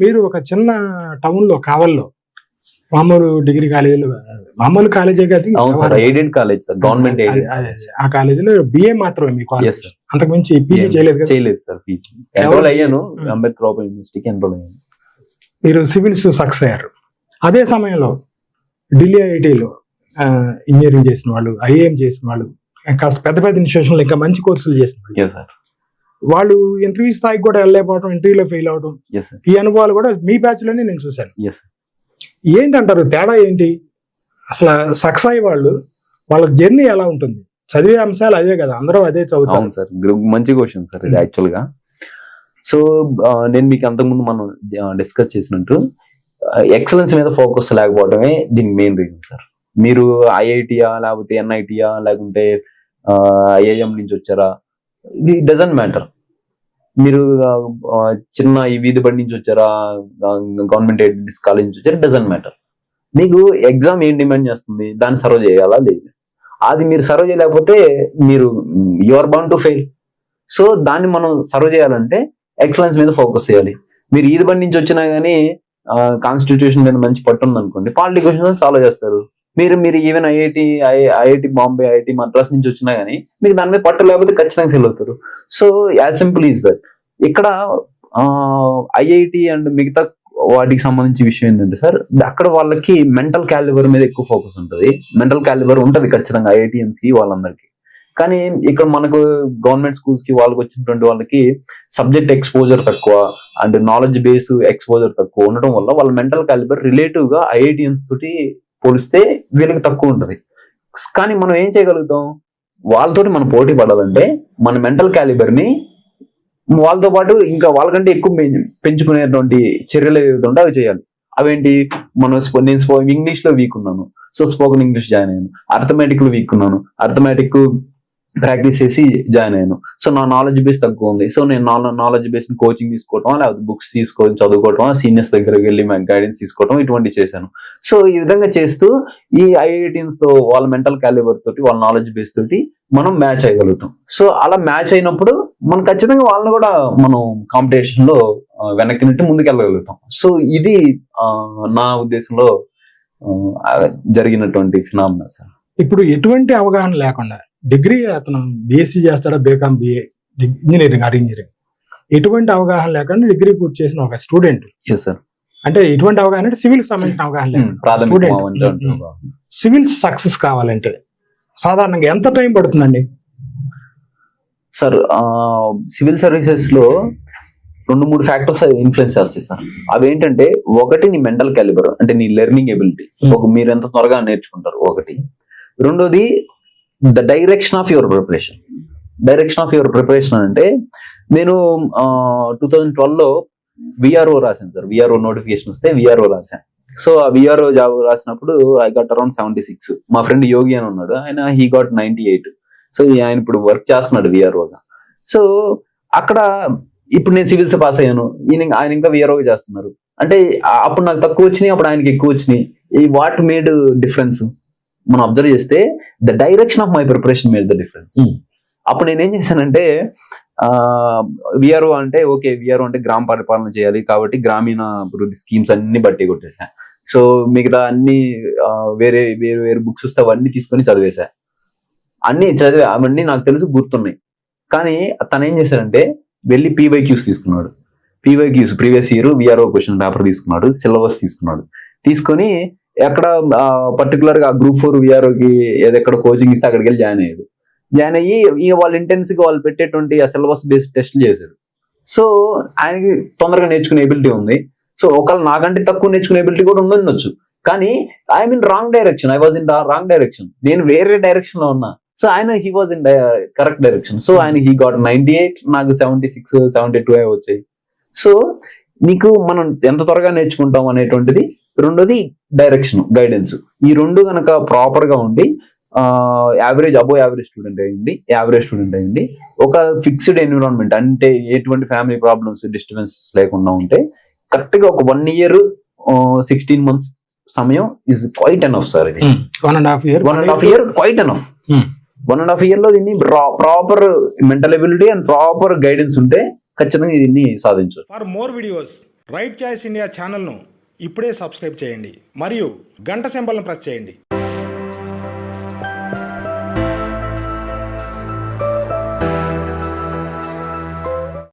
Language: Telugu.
మీరు ఒక చిన్న టౌన్లో కావల్లో మామూలు డిగ్రీ కాలేజీలో మామూలు కాలేజే కదా కాలేజ్ సార్ గవర్నమెంట్. ఆ కాలేజీలో బిఏ మాత్రమే మీ కాలేజ్. అంతకు మించి పీజీ చేయలేదు చేయలేదు సార్ పీజీ ఎన్రోల్ అయ్యాను. అంబేద్కర్ ఓపెన్ యూనివర్సిటీకి ఎన్రోల్ అయ్యాను. మీరు సివిల్స్ సక్సెస్ అయ్యారు. అదే సమయంలో ఢిల్లీ ఐఐటిలో ఇంజనీరింగ్ చేసిన వాళ్ళు ఐఏఎం చేసిన వాళ్ళు కాస్త పెద్ద పెద్ద ఇన్స్టిట్యూషన్లో ఇంకా మంచి కోర్సులు చేసిన వాళ్ళు. వాళ్ళు ఇంటర్వ్యూ స్థాయికి కూడా వెళ్ళలేకపోవడం ఇంటర్వ్యూలో ఫెయిల్ అవడం ఈ అనుభవాలు కూడా మీ బ్యాచ్లోనే నేను చూశాను. ఎస్ ఏంటంటారు? తేడా ఏంటి? అసలు సక్సెస్ అయ్యే వాళ్ళు వాళ్ళ జర్నీ ఎలా ఉంటుంది? చదివే అంశాలు అదే కదా అందరూ అదే చదువుతారు. అవును సార్ మంచి క్వశ్చన్ సార్ ఇది Hmm. యాక్చువల్గా. సో నేను మీకు అంతకుముందు మనం డిస్కస్ చేసినట్టు ఎక్సలెన్స్ మీద ఫోకస్ లేకపోవడమే దీనికి మెయిన్ రీజన్ సార్ మీరు ఐఐటియా లేకపోతే ఎన్ఐటియా లేకుంటే ఐఐఎం నుంచి వచ్చారా? ఇది డజంట్ మ్యాటర్ మీరు చిన్న ఈ వీధి బడి నుంచి వచ్చారా? గవర్నమెంట్ ఎయిడెడ్ కాలేజ్ నుంచి వచ్చారా? డజన్ మ్యాటర్ మీకు ఎగ్జామ్ ఏం డిమాండ్ చేస్తుంది? దాన్ని సర్వ్ చేయాలా లేదు? అది మీరు సర్వ్ చేయలేకపోతే మీరు you are bound to fail so దాన్ని మనం సర్వ్ చేయాలంటే ఎక్సలెన్స్ మీద ఫోకస్ చేయాలి. మీరు ఈది బండి నుంచి వచ్చినా కానీ కాన్స్టిట్యూషన్ మీద మంచి పట్టు ఉందనుకోండి పాలిటీ క్వశ్చన్స్ సాల్వ్ చేస్తారు. మీరు మీరు even IIT IIT Bombay IIT Madras నుంచి వచ్చినా కానీ మీకు దాని మీద పట్టు లేకపోతే ఖచ్చితంగా ఫెయిల్ అవుతారు. So as simple is that ఇక్కడ ఐఐటి అండ్ మిగతా వాటికి సంబంధించి విషయం ఏంటంటే సార్ అక్కడ వాళ్ళకి మెంటల్ క్యాలిబర్ మీద ఎక్కువ ఫోకస్ ఉంటుంది. మెంటల్ క్యాలిబర్ ఉంటుంది ఖచ్చితంగా ఐఐటిఎన్స్కి వాళ్ళందరికీ. కానీ ఇక్కడ మనకు గవర్నమెంట్ స్కూల్స్కి వాళ్ళకి వచ్చినటువంటి వాళ్ళకి సబ్జెక్ట్ ఎక్స్పోజర్ తక్కువ అండ్ నాలెడ్జ్ బేస్ ఎక్స్పోజర్ తక్కువ ఉండడం వల్ల వాళ్ళ మెంటల్ క్యాలిబర్ రిలేటివ్గా ఐఐటిఎన్స్ తోటి పోలిస్తే వీళ్ళకి తక్కువ ఉంటుంది. కానీ మనం ఏం చేయగలుగుతాం? వాళ్ళతోటి మనం పోటీ పడాలంటే మన మెంటల్ క్యాలిబర్ని వాళ్ళతో పాటు ఇంకా వాళ్ళకంటే ఎక్కువ పెంచుకునేటువంటి చర్యలు ఏవైతే ఉంటే అవి చేయాలి. అవేంటి? మనం నేను స్పో ఇంగ్లీష్లో వీక్ ఉన్నాను. సో స్పోకెన్ ఇంగ్లీష్ జాయిన్ అయ్యాను. అర్థమెటిక్లో వీక్ ఉన్నాను. అర్థమెటిక్ ప్రాక్టీస్ చేసి జాయిన్ అయ్యాను. సో నా నాలెడ్జ్ బేస్ తక్కువ ఉంది. సో నేను నాలెడ్జ్ బేస్ కోచింగ్ తీసుకోవటం లేకపోతే బుక్స్ తీసుకొని చదువుకోవటం సీనియర్స్ దగ్గరికి వెళ్ళి గైడెన్స్ తీసుకోవటం ఇటువంటి చేశాను. సో ఈ విధంగా చేస్తూ ఈ ఐఐటీన్స్తో వాళ్ళ మెంటల్ క్యాలిబర్ తోటి వాళ్ళ నాలెడ్జ్ బేస్ తోటి మనం మ్యాచ్ అయ్యగలుగుతాం. సో అలా మ్యాచ్ అయినప్పుడు మనం ఖచ్చితంగా వాళ్ళని కూడా మనం కాంపిటీషన్లో వెనక్కి నుండి ముందుకు వెళ్ళగలుగుతాం సో ఇది నా ఉద్దేశంలో జరిగినటువంటి ఫినామినా సార్ ఇప్పుడు ఎటువంటి అవగాహన లేకుండా డిగ్రీ అతను బీఎస్సీ చేస్తాడా BCom BA engineering or engineering ఎటువంటి అవగాహన లేకుండా డిగ్రీ పూర్తి చేసిన ఒక స్టూడెంట్ అంటే ఎటువంటి అవగాహన అంటే సివిల్ సంబంధించిన అవగాహన లేకుండా ప్రాథమిక స్టూడెంట్ సివిల్స్ సక్సెస్ కావాలంటే సాధారణంగా ఎంత టైం పడుతుందండి? సార్ సివిల్ సర్వీసెస్లో రెండు మూడు ఫ్యాక్టర్స్ ఇన్ఫ్లుయెన్స్ చేస్తాయి సార్ అవేంటంటే ఒకటి నీ మెంటల్ క్యాలిబర్ అంటే నీ లెర్నింగ్ ఎబిలిటీ. Hmm. ఒక మీరు ఎంత త్వరగా నేర్చుకుంటారు ఒకటి. రెండోది the direction of your preparation direction of your preparation అంటే నేను టూ థౌజండ్ ట్వెల్వ్లో విఆర్ఓ రాశాను సార్. విఆర్ఓ నోటిఫికేషన్ వస్తే విఆర్ఓ రాశాను. సో ఆ విఆర్ఓ జాబ్ రాసినప్పుడు I got around seventy six మా ఫ్రెండ్ యోగి అని ఉన్నాడు. ఆయన he got ninety eight so ఆయన ఇప్పుడు వర్క్ చేస్తున్నాడు విఆర్ఓగా సో అక్కడ ఇప్పుడు నేను సివిల్స్ పాస్ అయ్యాను. ఈయన ఆయన ఇంకా విఆర్ఓగా చేస్తున్నారు. అంటే అప్పుడు నాకు తక్కువ వచ్చినాయి అప్పుడు ఆయనకి ఎక్కువ వచ్చినాయి. ఈ వాట్ మేడ్ డిఫరెన్స్? మనం అబ్జర్వ్ చేస్తే the direction of my preparation made the difference. అప్పుడు నేను ఏం చేశానంటే విఆర్ఓ అంటే ఓకే విఆర్ఓ అంటే గ్రామ పరిపాలన చేయాలి కాబట్టి గ్రామీణ అభివృద్ధి స్కీమ్స్ అన్ని బట్టి కొట్టేసా సో మిగతా అన్ని వేరే వేరే వేరే బుక్స్ వస్తే అవన్నీ తీసుకొని చదివేశా. అన్ని చదివా అవన్నీ నాకు తెలుసు గుర్తున్నాయి. కానీ తను ఏం చేశాడంటే వెళ్ళి పీవైక్యూస్ తీసుకున్నాడు. PYQs previous year VRO question paper తీసుకున్నాడు సిలబస్ తీసుకున్నాడు. తీసుకొని ఎక్కడ పర్టికులర్గా గ్రూప్ ఫోర్ విఆర్ఓకి ఏదెక్కడ కోచింగ్ ఇస్తే అక్కడికి వెళ్ళి జాయిన్ అయ్యాడు. జాయిన్ అయ్యి ఇక వాళ్ళు ఇంటెన్స్గా వాళ్ళు పెట్టేటువంటి ఆ సిలబస్ బేస్డ్ టెస్ట్లు చేశారు. సో ఆయనకి తొందరగా నేర్చుకునే ఎబిలిటీ ఉంది. సో ఒకవేళ నాకంటే తక్కువ నేర్చుకునే ఎబిలిటీ కూడా ఉండొచ్చు. కానీ I mean wrong direction I was in wrong direction నేను వేరే డైరెక్షన్లో ఉన్నా. సో ఆయన he was in correct direction so ఆయన హీ గాట్ నైన్టీ ఎయిట్ నాకు సెవెంటీ సిక్స్ సెవెంటీ టూ వచ్చాయి. సో నీకు మనం ఎంత త్వరగా నేర్చుకుంటాం అనేటువంటిది రెండోది డైరెక్షన్ గైడెన్స్ ఈ రెండు గనక ప్రాపర్గా ఉండి యావరేజ్ అబో యావరేజ్ స్టూడెంట్ అయ్యింది యావరేజ్ స్టూడెంట్ అయ్యింది ఒక ఫిక్స్డ్ ఎన్విరాన్మెంట్ అంటే ఎటువంటి ఫ్యామిలీ ప్రాబ్లమ్స్ డిస్టర్బెన్స్ లేకుండా ఉంటే కరెక్ట్గా ఒక వన్ ఇయర్ సిక్స్టీన్ మంత్స్ సమయం ఇస్ క్వైట్ ఎనఫ్ సార్ ఇది. One and half year one and half year quite enough one and half ఇయర్లో దీన్ని proper mental ability and proper guidance ఉంటే ఖచ్చితంగా దీన్ని సాధించవచ్చు. For more videos Right Choice India ఛానల్ను ఇప్పుడే సబ్స్క్రైబ్ చేయండి. మరియు గంట సింబల్ని ప్రెస్ చేయండి.